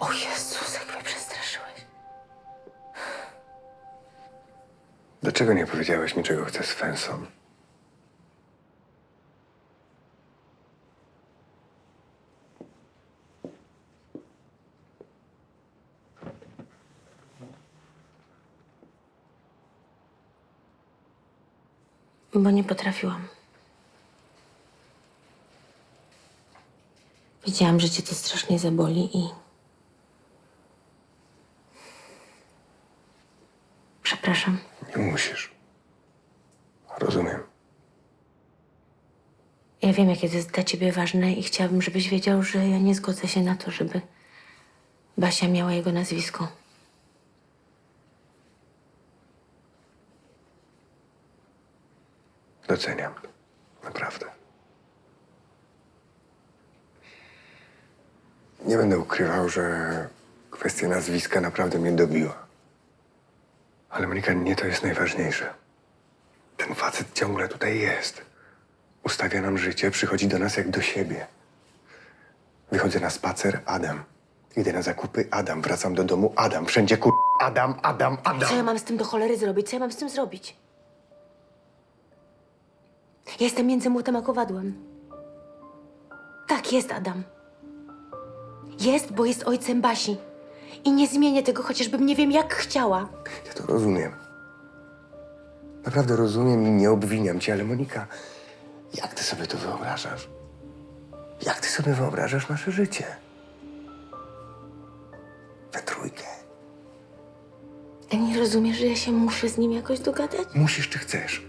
O Jezus, jak mnie przestraszyłeś. Dlaczego nie powiedziałeś mi, czego chcesz z Fensom? Bo nie potrafiłam. Wiedziałam, że cię to strasznie zaboli i... Przepraszam. Nie musisz. Rozumiem. Ja wiem, jakie to jest dla ciebie ważne i chciałabym, żebyś wiedział, że ja nie zgodzę się na to, żeby Basia miała jego nazwisko. Doceniam. Naprawdę. Nie będę ukrywał, że kwestia nazwiska naprawdę mnie dobiła. Ale Monika, nie to jest najważniejsze. Ten facet ciągle tutaj jest. Ustawia nam życie, przychodzi do nas jak do siebie. Wychodzę na spacer, Adam. Idę na zakupy, Adam. Wracam do domu, Adam. Wszędzie kur... Adam, Adam, Adam. Co ja mam z tym do cholery zrobić? Co ja mam z tym zrobić? Ja jestem między młotem a kowadłem. Tak, jest Adam. Jest, bo jest ojcem Basi. I nie zmienię tego, chociażbym nie wiem jak chciała. Ja to rozumiem. Naprawdę rozumiem i nie obwiniam cię, ale Monika, jak ty sobie to wyobrażasz? Jak ty sobie wyobrażasz nasze życie? We trójkę. A nie rozumiesz, że ja się muszę z nim jakoś dogadać? Musisz czy chcesz.